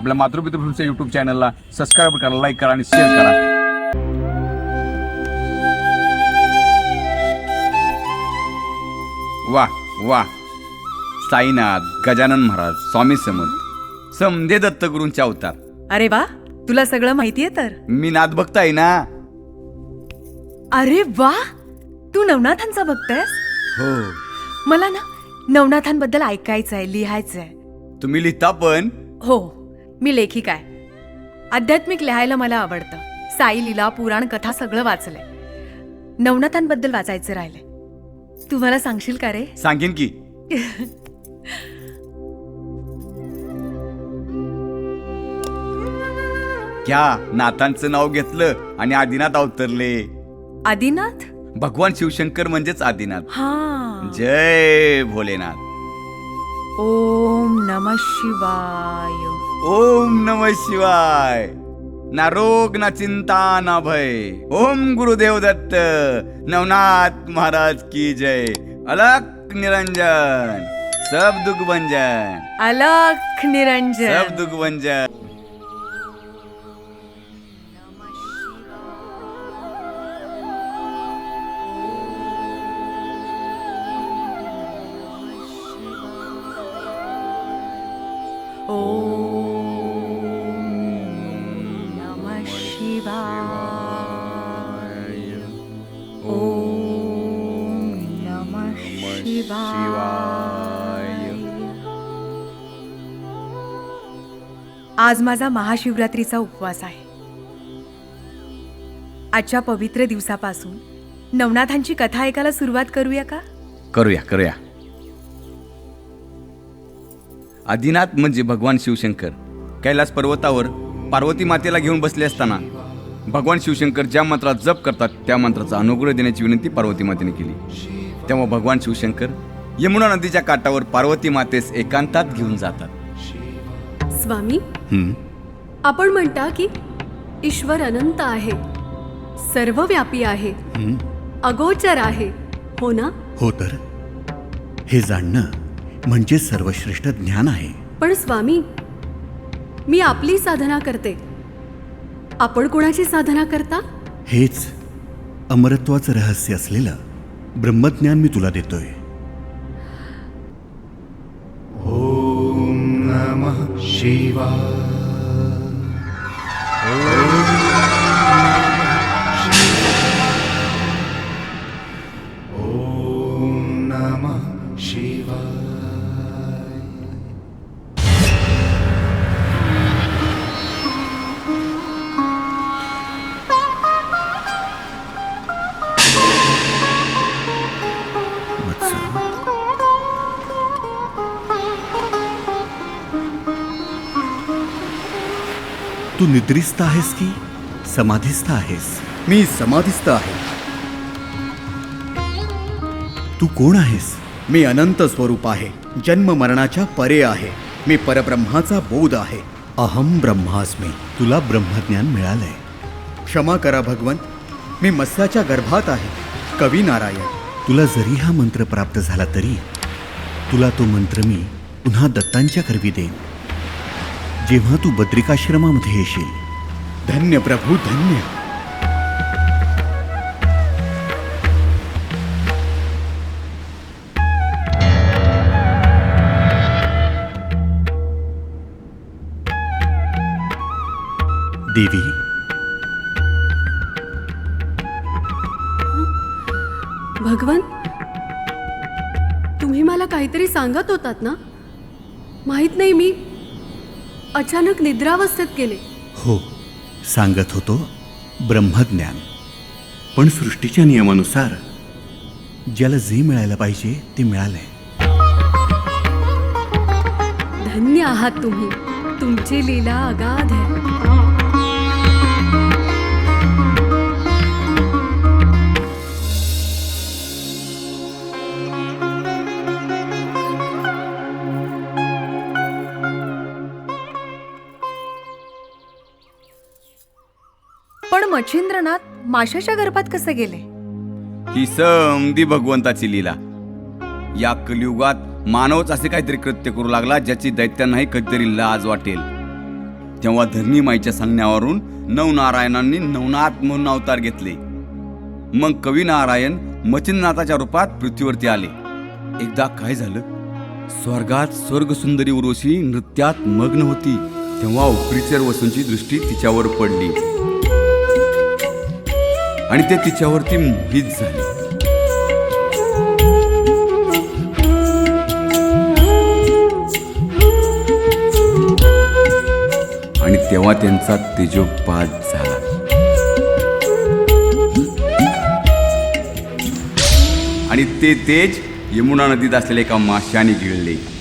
आपल्या मातृपितृ फिल्मच्या युट्यूब चॅनलला सबस्क्राईब करा लाईक करा आणि शेअर करा. वा वा साईनाथ गजानन महाराज स्वामी समर्थ. समदे दत्तगुरूंचे अवतार. अरे वा तुला सगळं माहितीये तर. मी नाथ भक्त आहे ना. अरे वा तू नवनाथांचा बघतेस हो. मला ना नवनाथांबद्दल ऐकायचंय लिहायचंय. तुम्ही लिहिता पण? हो. मी लेखिका आहे. आध्यात्मिक लिहायला मला आवडतं. साई लीला पुराण कथा सगळं वाचलंय. नवनाथांबद्दल वाचायचं राहिलंय. तू मला सांगशील का रे? सांगेन की. घ्या नाथांचं नाव घेतलं आणि आदिनाथ अवतरले. आदिनाथ? भगवान शिवशंकर म्हणजेच आदिनाथ. हा. जय भोलेनाथ. ओम नम शिवाय. ओम नम शिवाय. ना रोग ना चिंता ना भय. ओम गुरुदेव दत्त. नवनाथ महाराज की जय. अलक निरंजन. सब दुख भंजन. अलख निरंजन. सब दुख भंजन. आज माझा महाशिवरात्रीचा उपवास आहे. आजच्या पवित्र दिवसापासून नवनाथांची कथा ऐकायला सुरुवात करूया का? करूया करूया. आदिनाथ म्हणजे भगवान शिवशंकर. कैलास पर्वतावर पार्वती मातेला घेऊन बसले असताना भगवान शिवशंकर ज्या मंत्रात जप करतात त्या मंत्राचा अनुग्रह देण्याची विनंती पार्वती मातेने केली. तेव्हा भगवान शिवशंकर यमुना नदीच्या काठावर पार्वती मातेस एकांतात घेऊन जातात. स्वामी आपण म्हणता की ईश्वर अनंत आहे सर्वव्यापी आहे अगोचर आहे हो ना? हो तर. हे जाणणं म्हणजे सर्वश्रेष्ठ ज्ञान आहे. पण स्वामी मी आपली साधना करते. आपण कोणाची साधना करता? हेच अमरत्वाचं रहस्य असलेलं ब्रह्मज्ञान मी तुला देतोय. Shiva. तू निद्रिस्त आहेस की समाधीस्थ आहेस? मी समाधिस्थ आहे. तू कोण आहेस? मी अनंत स्वरूप आहे. जन्म मरणाच्या परे आहे. मी परब्रह्माचा बोध आहे. अहम ब्रह्मास्मी. तुला ब्रह्मज्ञान मिळालंय. क्षमा करा भगवन मी मत्स्याच्या गर्भात आहे. कवी नारायण. तुला जरी हा मंत्र प्राप्त झाला तरी तुला तो मंत्र मी पुन्हा दत्तांच्या करवी देईन. जेव्हा तू बद्रिकाश्रमामध्ये येशील. धन्य प्रभू धन्य. देवी. भगवन तुम्ही मला काहीतरी सांगत होतात ना? माहीत नाही मी अचानक निद्रावस्थेत गेले. हो सांगत होतो ब्रह्मज्ञान. पण सृष्टीच्या नियमानुसार ज्याला जे मिळायला पाहिजे ते मिळालंय. धन्य आहात तुम्ही. तुमची लीला अगाध आहे. पण मच्छिंद्रनाथ माशाच्या गर्भात कसं गेले? ही समधी भगवंताची लीला. या कलियुगात मानवच असे काहीतरी कृत्य करू लागला ज्याची दैत्यांनाही कधीतरी लाज वाटेल. तेव्हा धरणी माईच्या सांगण्यावरून नवनारायणांनी नवनाथ म्हणून अवतार घेतले. मग कवी नारायण मच्छिंद्रनाथाच्या रूपात पृथ्वीवरती आले. एकदा काय झालं? स्वर्गात स्वर्गसुंदरी उर्वशी नृत्यात मग्न होती तेव्हा उपरीचर वसूंची दृष्टी तिच्यावर पडली. आणि ते तिच्यावरती मोहित झाले. आणि तेव्हा त्यांचा तेजोपात झाला. आणि ते तेज यमुना नदीत असलेल्या एका माशाने गिळले.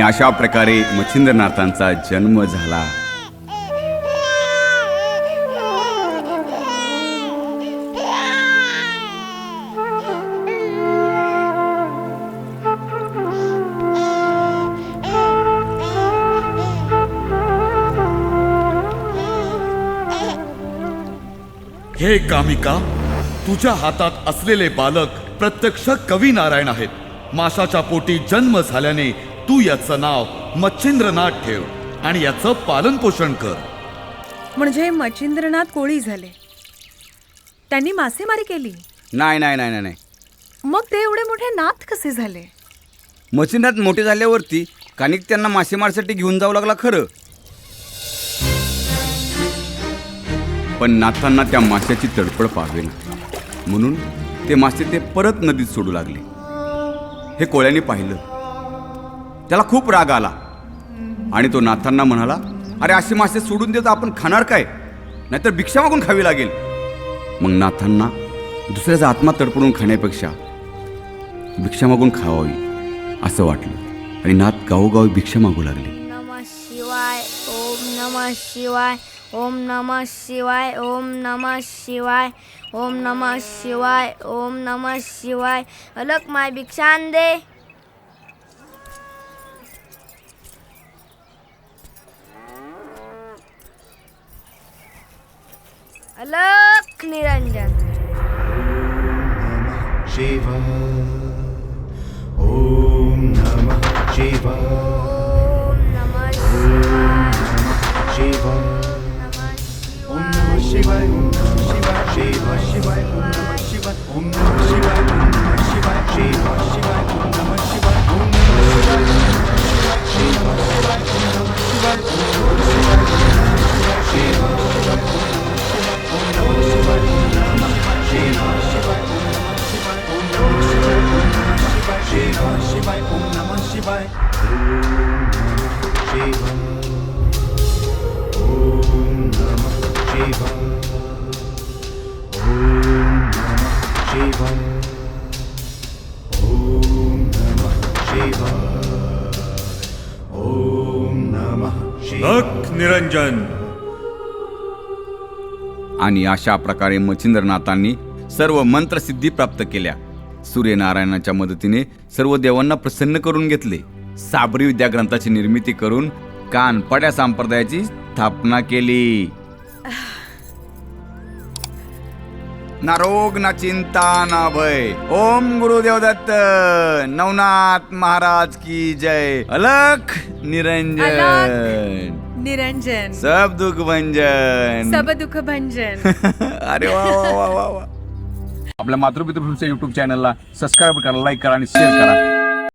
आणि अशा प्रकारे मच्छिंद्रनाथांचा जन्म झाला. हे कामिका तुझ्या हातात असलेले बालक प्रत्यक्ष कवी नारायण आहेत. माशाच्या पोटी जन्म झाल्याने तू याचं नाव मच्छिंद्रनाथ ठेव आणि याचं पालन पोषण कर. म्हणजे मच्छिंद्रनाथ कोळी झाले. त्यांनी मासेमारी केली. नाही नाही नाही नाही नाही. मग ते एवढे मोठे नाथ कसे झाले? मच्छिंद्रनाथ मोठे झाल्यावरती कानिक त्यांना मासेमारीसाठी घेऊन जावं लागला खरं. पण नाथांना त्या माशाची तडफड पाहावी ना म्हणून ते मासे ते परत नदीत सोडू लागले. हे कोळ्याने पाहिलं. त्याला खूप राग आला. आणि तो नाथांना म्हणाला अरे असे मासे सोडून देत आपण खाणार काय? नाहीतर भिक्षा मागून खावी लागेल. मग नाथांना दुसऱ्याचा आत्मा तडपडून खाण्यापेक्षा भिक्षा मागून खावावी असं वाटलं. आणि नाथ गावोगावी भिक्षा मागू लागले. नमः शिवाय ओम नमः शिवाय ओम नमः शिवाय ओम नमः शिवाय ओम नमः शिवाय ओम नमः शिवाय. अलक माय भिक्षान दे अलक निरंजन शिव ॐ नमः शिव ओम नमः शिवाय शिव नमः शिवाय शिव शिवाय ॐ नमः शिवाय ॐ नमः शिवाय ॐ नमः शिवाय शिव शिवाय ॐ नमः शिवाय आणि अशा प्रकारे मच्छिंद्रनाथांनी सर्व मंत्रसिद्धी प्राप्त केल्या. सूर्यनारायणाच्या मदतीने सर्व देवांना प्रसन्न करून घेतले. साबरी विद्या ग्रंथाची निर्मिती करून कानपड्या संप्रदायाची स्थापना केली. ना रोग ना चिंता ना भय. ओम गुरुदेव दत्त. नवनाथ महाराज की जय. अलख निरंजन. निरंजन। सब दुख भंजन। सब दुःख भंजन। अरे वा वा वा वा वा। आपल्या मातृपितृच्या युट्यूब चॅनलला सबस्क्राईब करा लाईक करा आणि शेअर करा.